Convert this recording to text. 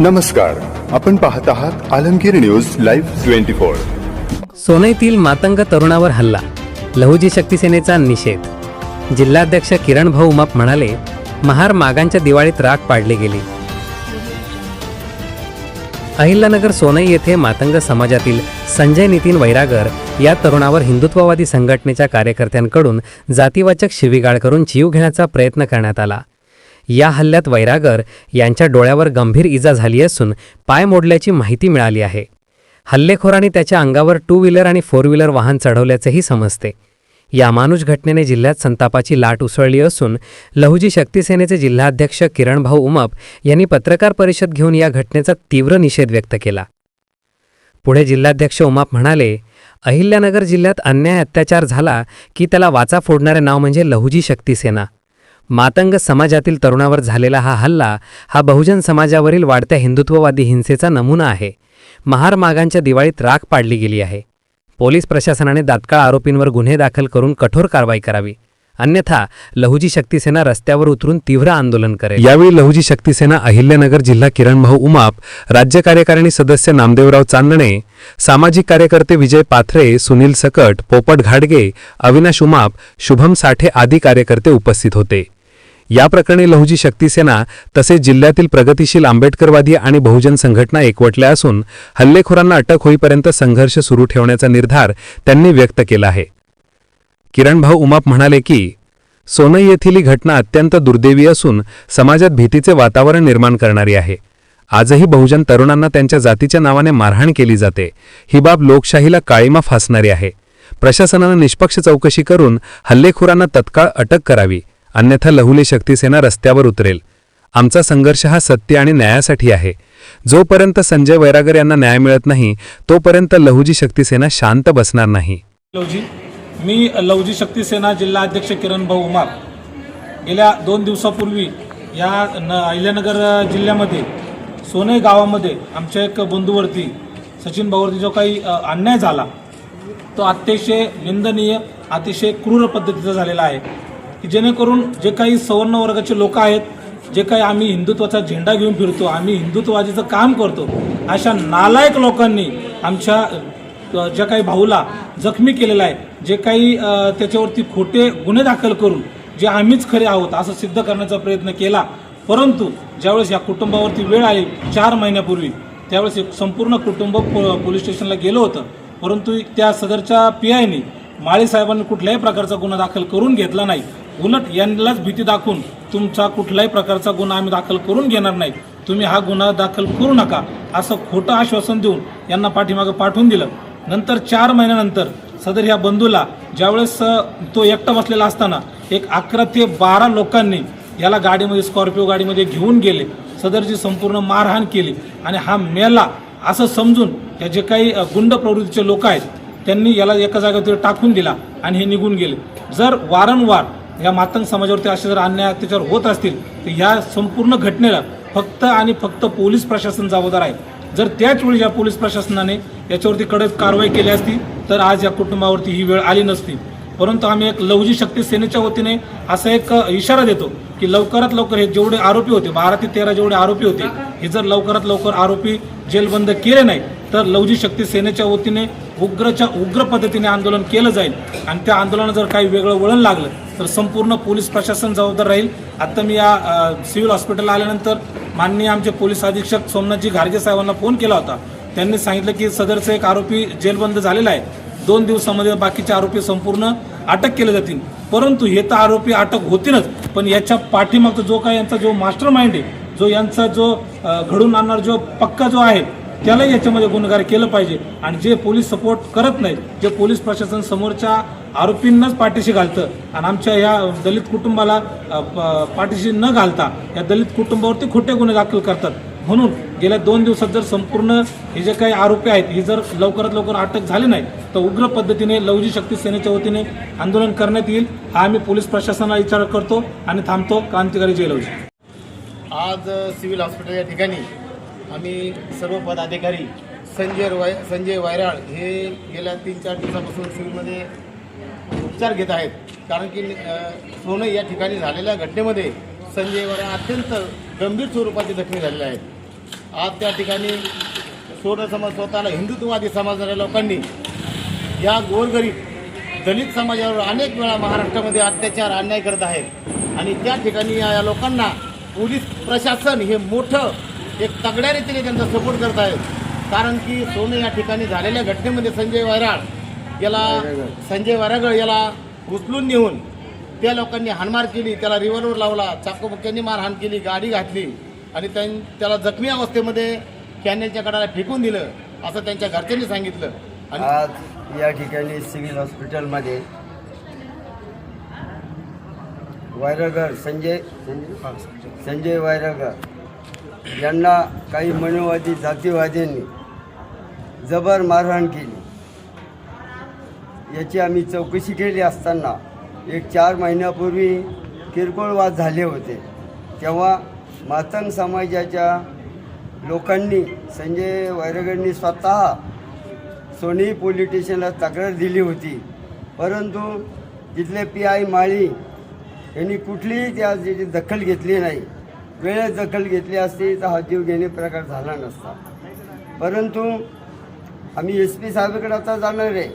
नमस्कार आपण पाहत आहात Alamgir news live twenty four. सोनईतील Matang तरुणावर हल्ला लहुजी शक्तीसेनेचा निषेध. जिल्हाध्यक्ष किरण भाऊ उमाप म्हणाले महार मागांच्या दिवाळीत राख पाडली गेली. अहिल्यानगर सोनई येथे मातंग समाजातील संजय नितीन वैरागर या तरुणावर हिंदुत्ववादी संघटनेच्या कार्यकर्त्यांकडून जातीवाचक शिवीगाळ करून जीव घेण्याचा प्रयत्न करण्यात आला. या हल्ल्यात वैरागर यांच्या डोळ्यावर गंभीर इजा झाली असून पाय मोडल्याची माहिती मिळाली आहे. हल्लेखोरांनी त्याच्या अंगावर टू व्हीलर आणि फोर व्हीलर वाहन चढवल्याचंही समजते. या मानुष घटनेने जिल्ह्यात संतापाची लाट उसळली असून लहुजी शक्तीसेनेचे जिल्हाध्यक्ष किरणभाऊ उमप यांनी पत्रकार परिषद घेऊन या घटनेचा तीव्र निषेध व्यक्त केला. पुढे जिल्हाध्यक्ष उमाप म्हणाले अहिल्यानगर जिल्ह्यात अन्याय अत्याचार झाला की त्याला वाचा फोडणारे नाव म्हणजे लहुजी शक्तीसेना मातंग समाजातील तरुणावर झालेला हा हल्ला हा बहुजन समाजावरील वाढत्या हिंदुत्ववादी हिंसेचा नमुना आहे. महार मागांच्या दिवाळीत राख पाडली गेली आहे. पोलीस प्रशासनाने तात्काळ आरोपींवर गुन्हे दाखल करून कठोर कारवाई करावी. अन्यथा लहुजी शक्तीसेना रस्त्यावर उतरून तीव्र आंदोलन करेल. यावेळी लहुजी शक्तीसेना अहिल्यानगर जिल्हा किरणभाऊ उमाप राज्य कार्यकारिणी सदस्य नामदेवराव चांदणे सामाजिक कार्यकर्ते विजय पाथरे सुनील सकट पोपट घाडगे अविनाश उमाप शुभम साठे आदी कार्यकर्ते उपस्थित होते. या प्रकरणी लहुजी शक्तीसेना तसेच जिल्ह्यातील प्रगतिशील आंबेडकरवादी आणि बहुजन संघटना एकवटल्या असून हल्लेखोरांना अटक होईपर्यंत संघर्ष सुरू ठेवण्याचा निर्धार त्यांनी व्यक्त केला आहे. किरणभाऊ उमाप म्हणाले की सोनई येथील ही घटना अत्यंत दुर्दैवी असून समाजात भीतीचे वातावरण निर्माण करणारी आहे. आजही बहुजन तरुणांना त्यांच्या जातीच्या नावाने मारहाण केली जाते. ही बाब लोकशाहीला काळीमा फासणारी आहे. प्रशासनानं निष्पक्ष चौकशी करून हल्लेखोरांना तत्काळ अटक करावी. अन्यथा लहुली शक्तीसेना रस्त्यावर उतरेल. आमचा संघर्ष हा सत्य आणि न्यायासाठी आहे. जोपर्यंत संजय वैरागर यांना न्याय मिळत नाही तोपर्यंत लहुजी शक्तीसेना शांत बसणार नाही. लवजी मी लवजी शक्तीसेना जिल्हा अध्यक्ष किरण भाऊ उमार. गेल्या दोन दिवसापूर्वी या न अहिल्यानगर जिल्ह्यामध्ये सोने गावामध्ये आमच्या एक बंधूवरती सचिन भाऊवरती जो काही अन्याय झाला तो अतिशय निंदनीय अतिशय क्रूर पद्धतीचा झालेला आहे. की जेणेकरून जे काही सवर्ण वर्गाचे लोक आहेत जे काही आम्ही हिंदुत्वाचा झेंडा घेऊन फिरतो आम्ही हिंदुत्ववादीचं काम करतो अशा नालायक लोकांनी आमच्या ज्या काही भाऊला जखमी केलेला आहे जे काही त्याच्यावरती खोटे गुन्हे दाखल करून जे आम्हीच खरे आहोत असं सिद्ध करण्याचा प्रयत्न केला. परंतु ज्यावेळेस या कुटुंबावरती वेळ आली चार महिन्यापूर्वी त्यावेळेस एक संपूर्ण कुटुंब पो- पोलीस स्टेशनला गेलं होतं. परंतु त्या सदरच्या पी आयनी माळी साहेबांनी कुठल्याही प्रकारचा गुन्हा दाखल करून घेतला नाही. उलट यांनाच भीती दाखवून तुमचा कुठल्याही प्रकारचा गुन्हा आम्ही दाखल करून घेणार नाही तुम्ही हा गुन्हा दाखल करू नका असं खोटं आश्वासन देऊन यांना पाठीमागं पाठवून दिलं. नंतर चार महिन्यानंतर सदर ह्या बंधूला ज्यावेळेस तो एकटा बसलेला असताना एक अकरा ते बारा लोकांनी याला गाडीमध्ये स्कॉर्पिओ गाडीमध्ये घेऊन गेले. सदरची संपूर्ण मारहाण केली आणि हा मेला असं समजून या जे काही गुंड प्रवृत्तीचे लोक आहेत त्यांनी याला एका जागेवर टाकून दिला आणि हे निघून गेले. जर वारंवार या मातंग समाजावरती असे जर अन्याय अत्याचार होत असतील तर ह्या संपूर्ण घटनेला फक्त आणि फक्त पोलीस प्रशासन जबाबदार आहे. जर त्याच वेळी या पोलीस प्रशासनाने याच्यावरती कडक कारवाई केली असती तर आज या कुटुंबावरती ही वेळ आली नसती. परंतु आम्ही एक लवजी शक्ती सेनेच्या वतीने असा एक इशारा देतो की लवकरात लवकर हे जेवढे आरोपी होते बारा ते तेरा जेवढे आरोपी होते हे जर लवकरात लवकर आरोपी जेलबंद केले नाही तर लवजी शक्ती सेनेच्या वतीने उग्रच्या उग्र पद्धतीने आंदोलन केलं जाईल. आणि त्या आंदोलनात जर काही वेगळं वळण लागलं तर संपूर्ण पोलीस प्रशासन जबाबदार राहील. आता मी या सिव्हिल हॉस्पिटलला आल्यानंतर माननीय आमचे पोलीस अधीक्षक सोमनाथजी घारगे साहेबांना फोन केला होता. त्यांनी सांगितलं की सदरचा एक आरोपी जेलबंद झालेला आहे. दोन दिवसामध्ये बाकीचे आरोपी संपूर्ण अटक केले जातील. परंतु हे तर आरोपी अटक होतीलच पण याच्या पाठीमागचा जो काय यांचा जो मास्टर माइंड आहे जो यांचा जो घडून आणणार जो पक्का जो आहे त्यालाही याच्यामध्ये गुन्हेगार केलं पाहिजे. आणि जे पोलीस सपोर्ट करत नाहीत जे पोलीस प्रशासन समोरच्या आरोपींनाच पाठीशी घालतं. आणि आमच्या या दलित कुटुंबाला प- पाठीशी न घालता या दलित कुटुंबावरती खोटे गुन्हे दाखल करतात. म्हणून गेल्या दोन दिवसात जर संपूर्ण हे जे काही आरोपी आहेत हे जर लवकरात लवकर अटक झाले नाही तर उग्र पद्धतीने लवजी शक्ती सेनेच्या वतीने आंदोलन करण्यात येईल. हा आम्ही पोलीस प्रशासनाला विचार करतो आणि थांबतो क्रांतिकारी जय लवजी आज सिव्हिल हॉस्पिटल या ठिकाणी आम्ही सर्व पदाधिकारी संजय वाय संजय वायराळ हे गेल्या तीन चार दिवसापासून सिव्हिलमध्ये उपचार घेत आहेत. कारण की सोनं या ठिकाणी झालेल्या घटनेमध्ये संजय वरा अत्यंत गंभीर स्वरूपाचे जखमी झालेले आहेत. आज त्या ठिकाणी सोनं समाज स्वतःला हिंदुत्ववादी समाजाच्या लोकांनी या गोरगरीब दलित समाजावर अनेक वेळा महाराष्ट्रामध्ये अत्याचार अन्याय करत आहेत. आणि त्या ठिकाणी या या लोकांना पोलीस प्रशासन हे मोठं एक तगड्या रीतीने त्यांचा सपोर्ट करत आहेत. कारण की सोनं या ठिकाणी झालेल्या घटनेमध्ये संजय वैराळ याला संजय वरागळ याला उचलून नेऊन त्या लोकांनी हाणमार केली त्याला रिव्हॉल्वर लावला चाकूमुक्यांनी मारहाण केली गाडी घातली आणि त्यां त्याला जखमी अवस्थेमध्ये कॅनेलच्या कडाला फेकून दिलं असं त्यांच्या घरच्यांनी सांगितलं. आणि आज या ठिकाणी सिव्हिल हॉस्पिटलमध्ये वायरगर संजय संजय वायरगर यांना काही मनोवादी जातीवाद्यांनी जबर मारहाण केली. याची आम्ही चौकशी केली असताना एक चार महिन्यापूर्वी किरकोळ वाद झाले होते. तेव्हा मातंग समाजाच्या लोकांनी संजय वैरगडनी स्वतः सोनी पोलीस स्टेशनला तक्रार दिली होती. परंतु तिथले पी आय माळी यांनी कुठलीही त्या त्याची दखल घेतली नाही. वेळेत दखल घेतली असती तर हा जीव घेणे प्रकार झाला नसता. परंतु आम्ही एस पी साहेबाकडे आता जाणार आहे.